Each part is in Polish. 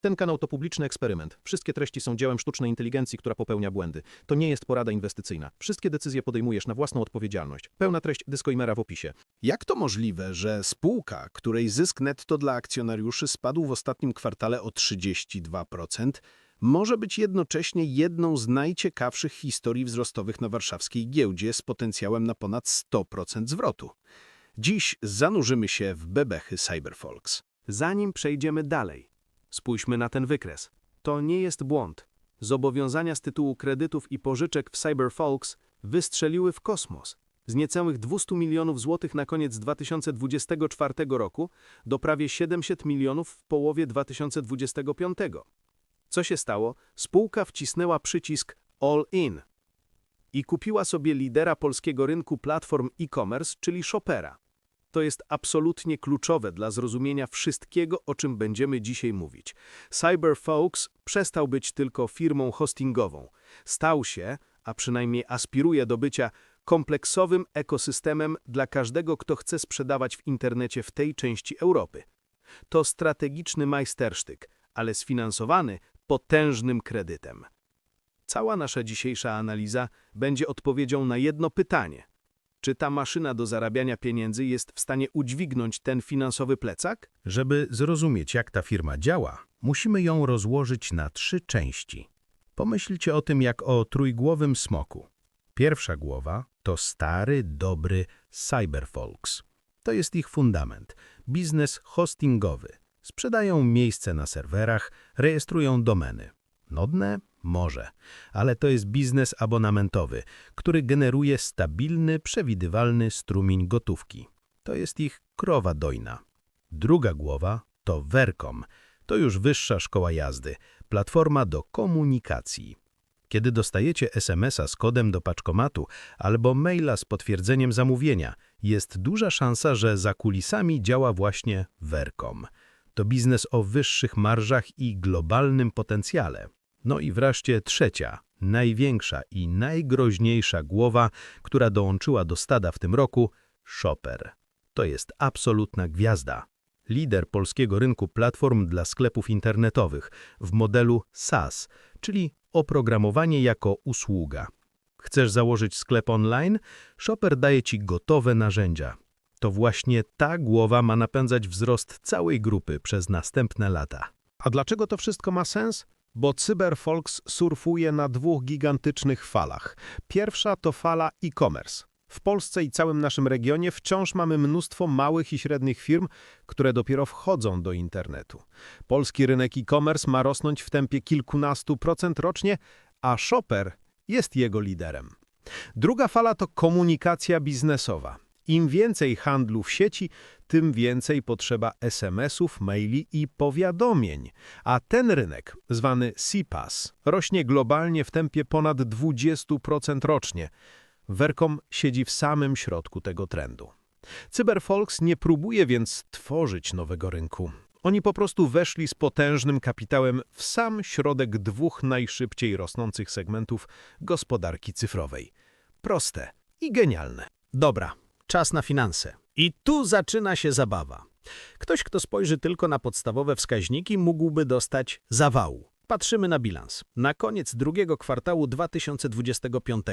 Ten kanał to publiczny eksperyment. Wszystkie treści są dziełem sztucznej inteligencji, która popełnia błędy. To nie jest porada inwestycyjna. Wszystkie decyzje podejmujesz na własną odpowiedzialność. Pełna treść disclaimera w opisie. Jak to możliwe, że spółka, której zysk netto dla akcjonariuszy spadł w ostatnim kwartale o 32%, może być jednocześnie jedną z najciekawszych historii wzrostowych na warszawskiej giełdzie z potencjałem na ponad 100% zwrotu? Dziś zanurzymy się w bebechy Cyberfolks. Zanim przejdziemy dalej, spójrzmy na ten wykres. To nie jest błąd. Zobowiązania z tytułu kredytów i pożyczek w Cyberfolks wystrzeliły w kosmos. Z niecałych 200 milionów złotych na koniec 2024 roku do prawie 700 milionów w połowie 2025. Co się stało? Spółka wcisnęła przycisk All In i kupiła sobie lidera polskiego rynku platform e-commerce, czyli Shopera. To jest absolutnie kluczowe dla zrozumienia wszystkiego, o czym będziemy dzisiaj mówić. CyberFolks przestał być tylko firmą hostingową. Stał się, a przynajmniej aspiruje do bycia, kompleksowym ekosystemem dla każdego, kto chce sprzedawać w internecie w tej części Europy. To strategiczny majstersztyk, ale sfinansowany potężnym kredytem. Cała nasza dzisiejsza analiza będzie odpowiedzią na jedno pytanie – czy ta maszyna do zarabiania pieniędzy jest w stanie udźwignąć ten finansowy plecak? Żeby zrozumieć, jak ta firma działa, musimy ją rozłożyć na trzy części. Pomyślcie o tym jak o trójgłowym smoku. Pierwsza głowa to stary, dobry Cyberfolks. To jest ich fundament, biznes hostingowy. Sprzedają miejsce na serwerach, rejestrują domeny. Nodne? Może, ale to jest biznes abonamentowy, który generuje stabilny, przewidywalny strumień gotówki. To jest ich krowa dojna. Druga głowa to Vercom. To już wyższa szkoła jazdy, platforma do komunikacji. Kiedy dostajecie SMS-a z kodem do paczkomatu albo maila z potwierdzeniem zamówienia, jest duża szansa, że za kulisami działa właśnie Vercom. To biznes o wyższych marżach i globalnym potencjale. No i wreszcie trzecia, największa i najgroźniejsza głowa, która dołączyła do stada w tym roku, Shopper. To jest absolutna gwiazda. Lider polskiego rynku platform dla sklepów internetowych w modelu SaaS, czyli oprogramowanie jako usługa. Chcesz założyć sklep online? Shopper daje Ci gotowe narzędzia. To właśnie ta głowa ma napędzać wzrost całej grupy przez następne lata. A dlaczego to wszystko ma sens? Bo Cyberfolks surfuje na dwóch gigantycznych falach. Pierwsza to fala e-commerce. W Polsce i całym naszym regionie wciąż mamy mnóstwo małych i średnich firm, które dopiero wchodzą do internetu. Polski rynek e-commerce ma rosnąć w tempie kilkunastu procent rocznie, a Shopper jest jego liderem. Druga fala to komunikacja biznesowa. Im więcej handlu w sieci, tym więcej potrzeba SMS-ów, maili i powiadomień. A ten rynek, zwany CPAS, rośnie globalnie w tempie ponad 20% rocznie. Vercom siedzi w samym środku tego trendu. Cyberfolks nie próbuje więc tworzyć nowego rynku. Oni po prostu weszli z potężnym kapitałem w sam środek dwóch najszybciej rosnących segmentów gospodarki cyfrowej. Proste i genialne. Dobra, czas na finanse. I tu zaczyna się zabawa. Ktoś, kto spojrzy tylko na podstawowe wskaźniki, mógłby dostać zawału. Patrzymy na bilans. Na koniec drugiego kwartału 2025.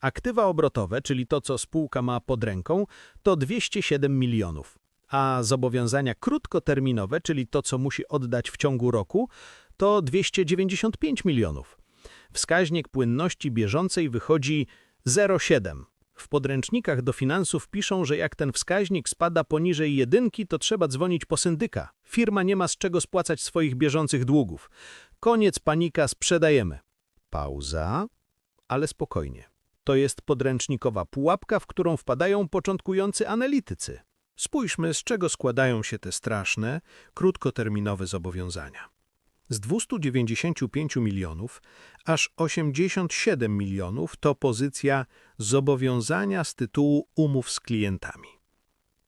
Aktywa obrotowe, czyli to, co spółka ma pod ręką, to 207 milionów. A zobowiązania krótkoterminowe, czyli to, co musi oddać w ciągu roku, to 295 milionów. Wskaźnik płynności bieżącej wychodzi 0,7. W podręcznikach do finansów piszą, że jak ten wskaźnik spada poniżej jedynki, to trzeba dzwonić po syndyka. Firma nie ma z czego spłacać swoich bieżących długów. Koniec panika, sprzedajemy. Pauza, ale spokojnie. To jest podręcznikowa pułapka, w którą wpadają początkujący analitycy. Spójrzmy, z czego składają się te straszne, krótkoterminowe zobowiązania. Z 295 milionów aż 87 milionów to pozycja zobowiązania z tytułu umów z klientami.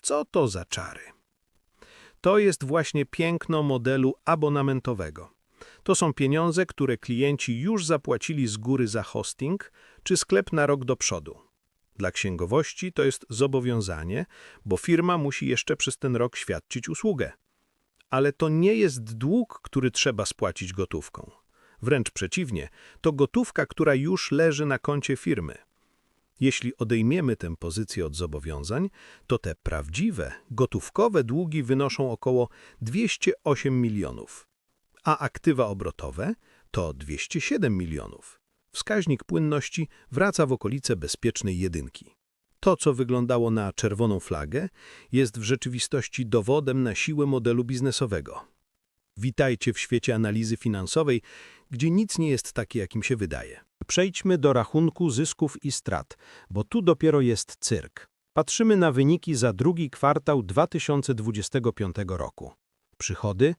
Co to za czary? To jest właśnie piękno modelu abonamentowego. To są pieniądze, które klienci już zapłacili z góry za hosting czy sklep na rok do przodu. Dla księgowości to jest zobowiązanie, bo firma musi jeszcze przez ten rok świadczyć usługę. Ale to nie jest dług, który trzeba spłacić gotówką. Wręcz przeciwnie, to gotówka, która już leży na koncie firmy. Jeśli odejmiemy tę pozycję od zobowiązań, to te prawdziwe, gotówkowe długi wynoszą około 208 milionów, a aktywa obrotowe to 207 milionów. Wskaźnik płynności wraca w okolice bezpiecznej jedynki. To, co wyglądało na czerwoną flagę, jest w rzeczywistości dowodem na siłę modelu biznesowego. Witajcie w świecie analizy finansowej, gdzie nic nie jest takie, jakim się wydaje. Przejdźmy do rachunku zysków i strat, bo tu dopiero jest cyrk. Patrzymy na wyniki za drugi kwartał 2025 roku. Przychody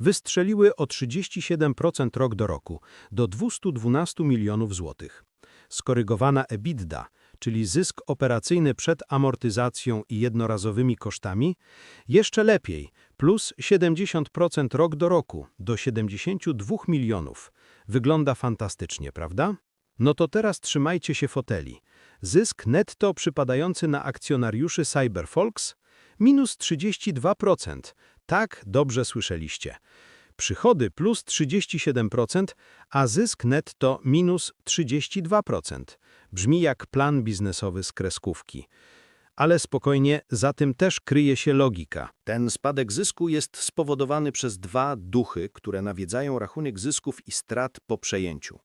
wystrzeliły o 37% rok do roku, do 212 milionów złotych. Skorygowana EBITDA, czyli zysk operacyjny przed amortyzacją i jednorazowymi kosztami, jeszcze lepiej, plus 70% rok do roku, do 72 milionów. Wygląda fantastycznie, prawda? No to teraz trzymajcie się foteli. Zysk netto przypadający na akcjonariuszy Cyberfolks minus 32%. Tak, dobrze słyszeliście. Przychody plus 37%, a zysk netto minus 32%. Brzmi jak plan biznesowy z kreskówki. Ale spokojnie, za tym też kryje się logika. Ten spadek zysku jest spowodowany przez dwa duchy, które nawiedzają rachunek zysków i strat po przejęciu.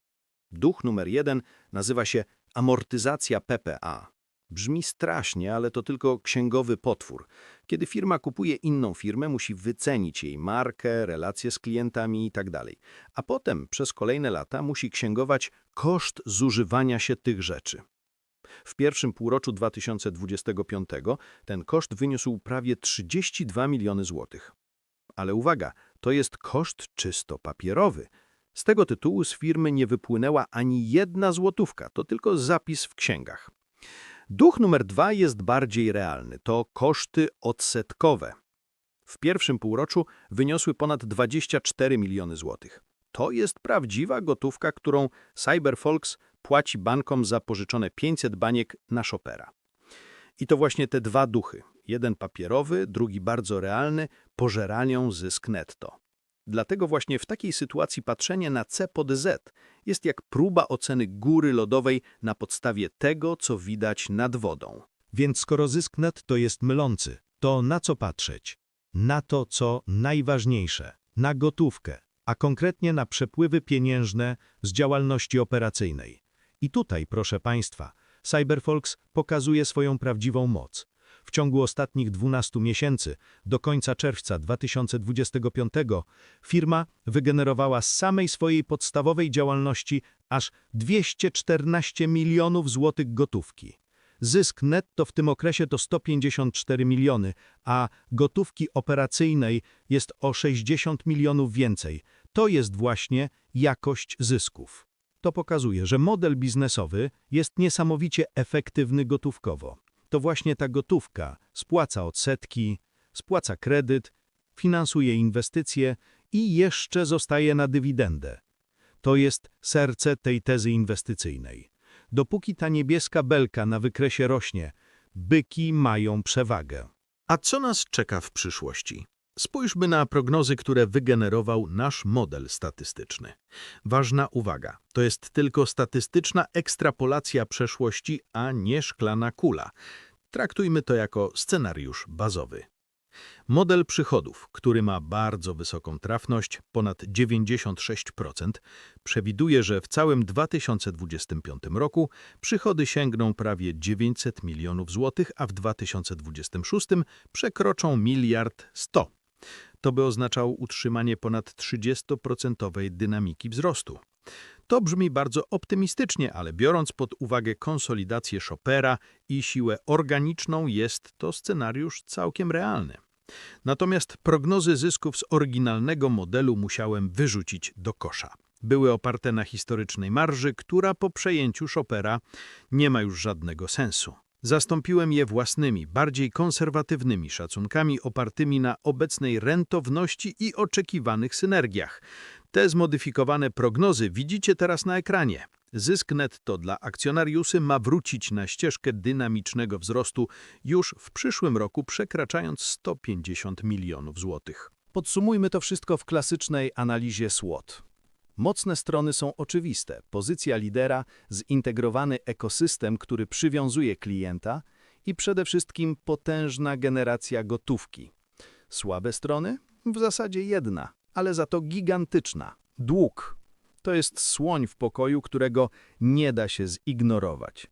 Duch numer jeden nazywa się amortyzacja PPA. Brzmi strasznie, ale to tylko księgowy potwór. Kiedy firma kupuje inną firmę, musi wycenić jej markę, relacje z klientami itd. A potem przez kolejne lata musi księgować koszt zużywania się tych rzeczy. W pierwszym półroczu 2025 ten koszt wyniósł prawie 32 miliony złotych. Ale uwaga, to jest koszt czysto papierowy. Z tego tytułu z firmy nie wypłynęła ani jedna złotówka, to tylko zapis w księgach. Duch numer dwa jest bardziej realny, to koszty odsetkowe. W pierwszym półroczu wyniosły ponad 24 miliony złotych. To jest prawdziwa gotówka, którą Cyberfolks płaci bankom za pożyczone 500 baniek na Chopera. I to właśnie te dwa duchy, jeden papierowy, drugi bardzo realny, pożeranią zysk netto. Dlatego właśnie w takiej sytuacji patrzenie na C pod Z jest jak próba oceny góry lodowej na podstawie tego, co widać nad wodą. Więc skoro zysk netto jest mylący, to na co patrzeć? Na to, co najważniejsze, na gotówkę, a konkretnie na przepływy pieniężne z działalności operacyjnej. I tutaj, proszę Państwa, Cyberfolks pokazuje swoją prawdziwą moc. W ciągu ostatnich 12 miesięcy, do końca czerwca 2025, firma wygenerowała z samej swojej podstawowej działalności aż 214 milionów złotych gotówki. Zysk netto w tym okresie to 154 miliony, a gotówki operacyjnej jest o 60 milionów więcej. To jest właśnie jakość zysków. To pokazuje, że model biznesowy jest niesamowicie efektywny gotówkowo. To właśnie ta gotówka spłaca odsetki, spłaca kredyt, finansuje inwestycje i jeszcze zostaje na dywidendę. To jest serce tej tezy inwestycyjnej. Dopóki ta niebieska belka na wykresie rośnie, byki mają przewagę. A co nas czeka w przyszłości? Spójrzmy na prognozy, które wygenerował nasz model statystyczny. Ważna uwaga, to jest tylko statystyczna ekstrapolacja przeszłości, a nie szklana kula. Traktujmy to jako scenariusz bazowy. Model przychodów, który ma bardzo wysoką trafność, ponad 96%, przewiduje, że w całym 2025 roku przychody sięgną prawie 900 milionów złotych, a w 2026 przekroczą miliard 100. To by oznaczało utrzymanie ponad 30% dynamiki wzrostu. To brzmi bardzo optymistycznie, ale biorąc pod uwagę konsolidację Chopera i siłę organiczną, jest to scenariusz całkiem realny. Natomiast prognozy zysków z oryginalnego modelu musiałem wyrzucić do kosza. Były oparte na historycznej marży, która po przejęciu Chopera nie ma już żadnego sensu. Zastąpiłem je własnymi, bardziej konserwatywnymi szacunkami opartymi na obecnej rentowności i oczekiwanych synergiach. Te zmodyfikowane prognozy widzicie teraz na ekranie. Zysk netto dla akcjonariuszy ma wrócić na ścieżkę dynamicznego wzrostu już w przyszłym roku, przekraczając 150 milionów złotych. Podsumujmy to wszystko w klasycznej analizie SWOT. Mocne strony są oczywiste. Pozycja lidera, zintegrowany ekosystem, który przywiązuje klienta i przede wszystkim potężna generacja gotówki. Słabe strony? W zasadzie jedna, ale za to gigantyczna. Dług. To jest słoń w pokoju, którego nie da się zignorować.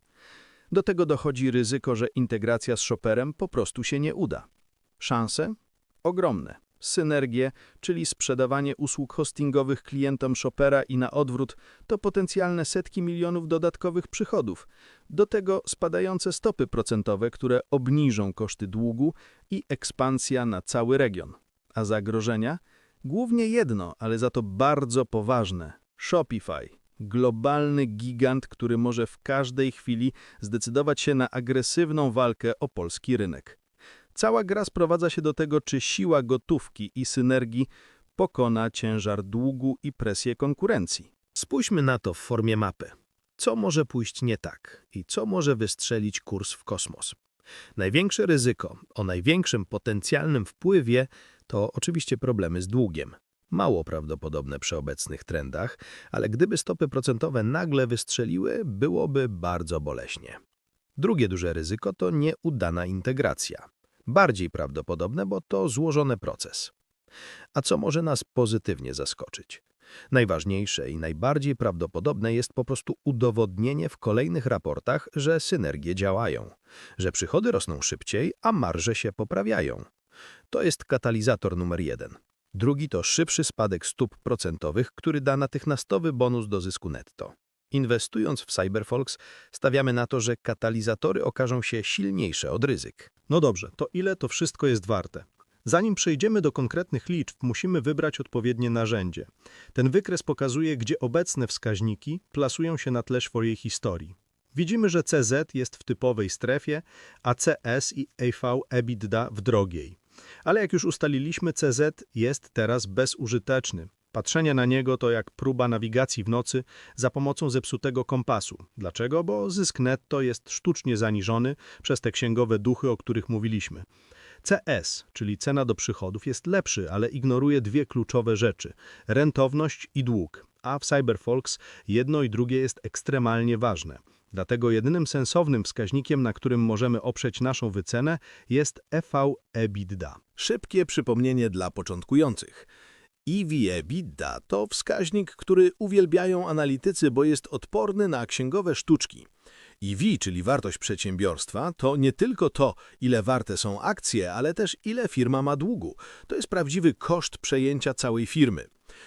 Do tego dochodzi ryzyko, że integracja z shopperem po prostu się nie uda. Szanse? Ogromne. Synergie, czyli sprzedawanie usług hostingowych klientom shopera i na odwrót, to potencjalne setki milionów dodatkowych przychodów. Do tego spadające stopy procentowe, które obniżą koszty długu i ekspansja na cały region. A zagrożenia? Głównie jedno, ale za to bardzo poważne. Shopify. Globalny gigant, który może w każdej chwili zdecydować się na agresywną walkę o polski rynek. Cała gra sprowadza się do tego, czy siła gotówki i synergii pokona ciężar długu i presję konkurencji. Spójrzmy na to w formie mapy. Co może pójść nie tak i co może wystrzelić kurs w kosmos? Największe ryzyko o największym potencjalnym wpływie to oczywiście problemy z długiem. Mało prawdopodobne przy obecnych trendach, ale gdyby stopy procentowe nagle wystrzeliły, byłoby bardzo boleśnie. Drugie duże ryzyko to nieudana integracja. Bardziej prawdopodobne, bo to złożony proces. A co może nas pozytywnie zaskoczyć? Najważniejsze i najbardziej prawdopodobne jest po prostu udowodnienie w kolejnych raportach, że synergie działają, że przychody rosną szybciej, a marże się poprawiają. To jest katalizator numer jeden. Drugi to szybszy spadek stóp procentowych, który da natychmiastowy bonus do zysku netto. Inwestując w Cyberfolks, stawiamy na to, że katalizatory okażą się silniejsze od ryzyk. No dobrze, to ile to wszystko jest warte? Zanim przejdziemy do konkretnych liczb, musimy wybrać odpowiednie narzędzie. Ten wykres pokazuje, gdzie obecne wskaźniki plasują się na tle swojej historii. Widzimy, że CZ jest w typowej strefie, a CS i EV EBITDA w drogiej. Ale jak już ustaliliśmy, CZ jest teraz bezużyteczny. Patrzenie na niego to jak próba nawigacji w nocy za pomocą zepsutego kompasu. Dlaczego? Bo zysk netto jest sztucznie zaniżony przez te księgowe duchy, o których mówiliśmy. CS, czyli cena do przychodów, jest lepszy, ale ignoruje dwie kluczowe rzeczy – rentowność i dług. A w Cyberfolks jedno i drugie jest ekstremalnie ważne. Dlatego jedynym sensownym wskaźnikiem, na którym możemy oprzeć naszą wycenę, jest EV EBITDA. Szybkie przypomnienie dla początkujących. EV/EBITDA to wskaźnik, który uwielbiają analitycy, bo jest odporny na księgowe sztuczki. EV, czyli wartość przedsiębiorstwa, to nie tylko to, ile warte są akcje, ale też ile firma ma długu. To jest prawdziwy koszt przejęcia całej firmy.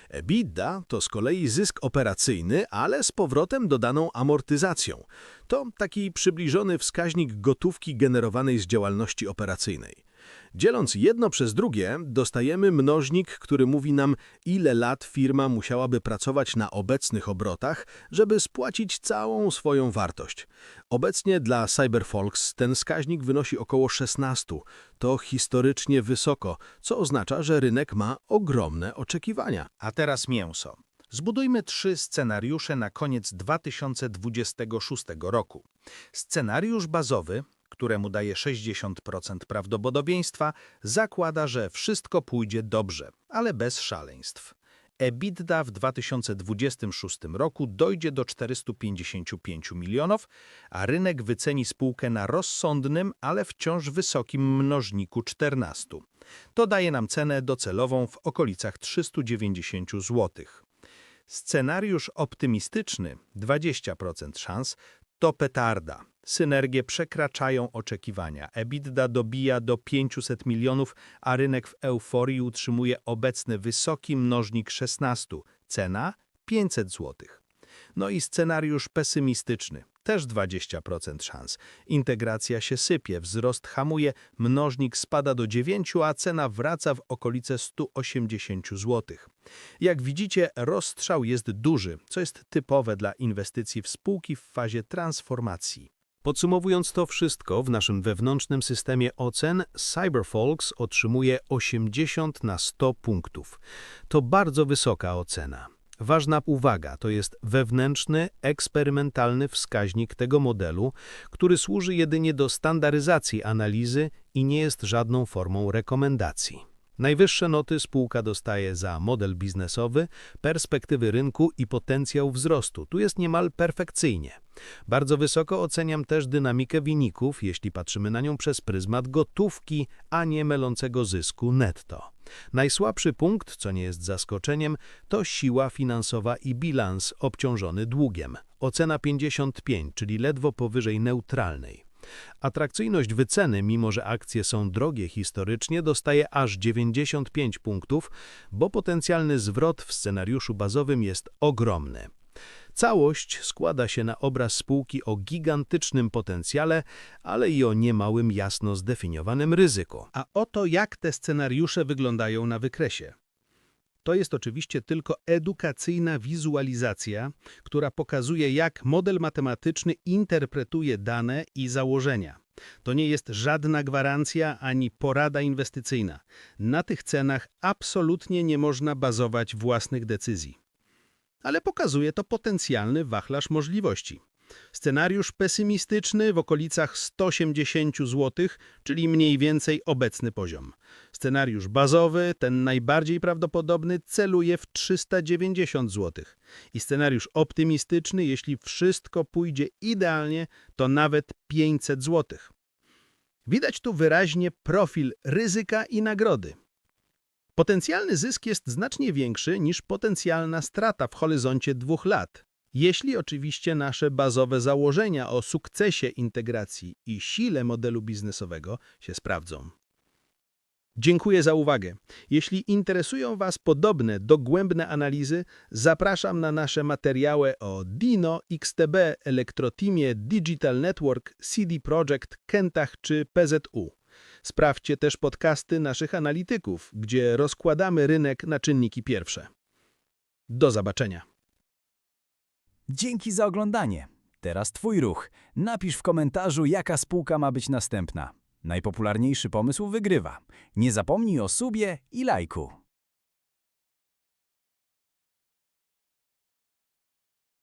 EBITDA to z kolei zysk operacyjny, ale z powrotem dodaną amortyzacją. To taki przybliżony wskaźnik gotówki generowanej z działalności operacyjnej. Dzieląc jedno przez drugie, dostajemy mnożnik, który mówi nam, ile lat firma musiałaby pracować na obecnych obrotach, żeby spłacić całą swoją wartość. Obecnie dla Cyberfolks ten wskaźnik wynosi około 16. To historycznie wysoko, co oznacza, że rynek ma ogromne oczekiwania. A teraz mięso. Zbudujmy trzy scenariusze na koniec 2026 roku. Scenariusz bazowy, któremu daje 60% prawdopodobieństwa, zakłada, że wszystko pójdzie dobrze, ale bez szaleństw. EBITDA w 2026 roku dojdzie do 455 milionów, a rynek wyceni spółkę na rozsądnym, ale wciąż wysokim mnożniku 14. To daje nam cenę docelową w okolicach 390 zł. Scenariusz optymistyczny 20% szans to petarda. Synergie przekraczają oczekiwania. EBITDA dobija do 500 milionów, a rynek w euforii utrzymuje obecny wysoki mnożnik 16. Cena 500 zł. No i scenariusz pesymistyczny. Też 20% szans. Integracja się sypie, wzrost hamuje, mnożnik spada do 9, a cena wraca w okolice 180 zł. Jak widzicie, rozstrzał jest duży, co jest typowe dla inwestycji w spółki w fazie transformacji. Podsumowując to wszystko, w naszym wewnętrznym systemie ocen Cyberfolks otrzymuje 80 na 100 punktów. To bardzo wysoka ocena. Ważna uwaga, to jest wewnętrzny, eksperymentalny wskaźnik tego modelu, który służy jedynie do standaryzacji analizy i nie jest żadną formą rekomendacji. Najwyższe noty spółka dostaje za model biznesowy, perspektywy rynku i potencjał wzrostu. Tu jest niemal perfekcyjnie. Bardzo wysoko oceniam też dynamikę wyników, jeśli patrzymy na nią przez pryzmat gotówki, a nie mylącego zysku netto. Najsłabszy punkt, co nie jest zaskoczeniem, to siła finansowa i bilans obciążony długiem. Ocena 55, czyli ledwo powyżej neutralnej. Atrakcyjność wyceny, mimo że akcje są drogie historycznie, dostaje aż 95 punktów, bo potencjalny zwrot w scenariuszu bazowym jest ogromny. Całość składa się na obraz spółki o gigantycznym potencjale, ale i o niemałym jasno zdefiniowanym ryzyku. A oto jak te scenariusze wyglądają na wykresie. To jest oczywiście tylko edukacyjna wizualizacja, która pokazuje, jak model matematyczny interpretuje dane i założenia. To nie jest żadna gwarancja ani porada inwestycyjna. Na tych cenach absolutnie nie można bazować własnych decyzji. Ale pokazuje to potencjalny wachlarz możliwości. Scenariusz pesymistyczny w okolicach 180 zł, czyli mniej więcej obecny poziom. Scenariusz bazowy, ten najbardziej prawdopodobny, celuje w 390 zł. I scenariusz optymistyczny, jeśli wszystko pójdzie idealnie, to nawet 500 zł. Widać tu wyraźnie profil ryzyka i nagrody. Potencjalny zysk jest znacznie większy niż potencjalna strata w horyzoncie dwóch lat. Jeśli oczywiście nasze bazowe założenia o sukcesie integracji i sile modelu biznesowego się sprawdzą. Dziękuję za uwagę. Jeśli interesują Was podobne, dogłębne analizy, zapraszam na nasze materiały o Dino, XTB, Elektroteamie, Digital Network, CD Projekt, Kentach czy PZU. Sprawdźcie też podcasty naszych analityków, gdzie rozkładamy rynek na czynniki pierwsze. Do zobaczenia. Dzięki za oglądanie. Teraz Twój ruch. Napisz w komentarzu, jaka spółka ma być następna. Najpopularniejszy pomysł wygrywa. Nie zapomnij o subie i lajku.